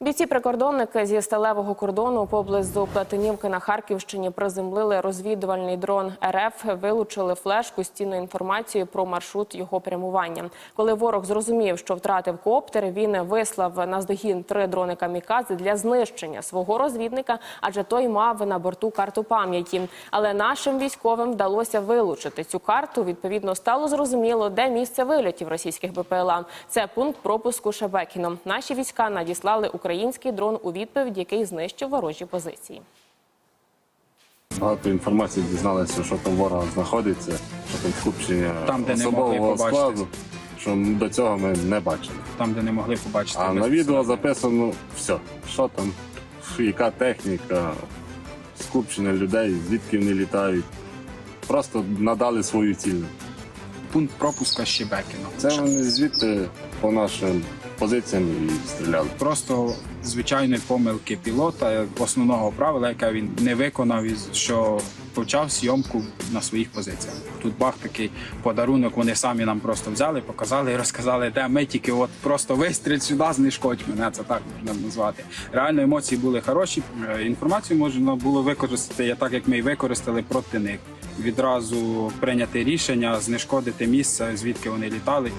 Бійці прикордонники зі сталевого кордону поблизу Платинівки на Харківщині приземлили розвідувальний дрон РФ, вилучили флешку з цінною інформацією про маршрут його прямування. Коли ворог зрозумів, що втратив коптер, він вислав наздогін три дрони камікадзе для знищення свого розвідника, адже той мав на борту карту пам'яті. Але нашим військовим вдалося вилучити цю карту. Відповідно, стало зрозуміло, де місце вильотів російських БПЛА. Це пункт пропуску Шебекіно. Наші війська надіслали український дрон у відповідь, який знищив ворожі позиції. Багато інформації дізналися, що там ворога знаходиться, що там скупчення Там, де особового складу, що до цього ми не бачили. там, де не могли побачити. А на відео записано все, що там, яка техніка, скупчення людей, звідки вони літають. Просто надали свою ціль. пункт пропуска Щебекіно. Це вони звідти по нашим позиціям і стріляли. просто звичайної помилки пілота, основного правила, яке він не виконав, і що почав зйомку на своїх позиціях. Тут бах такий подарунок. Вони самі нам просто взяли, показали і розказали, де ми тільки от просто вистріль сюди, знешкодь мене. Це так можна назвати. Реально емоції були хороші. Е, Інформацію можна було використати так, як ми і використали проти них. Відразу прийняти рішення, знешкодити місце, звідки вони літали.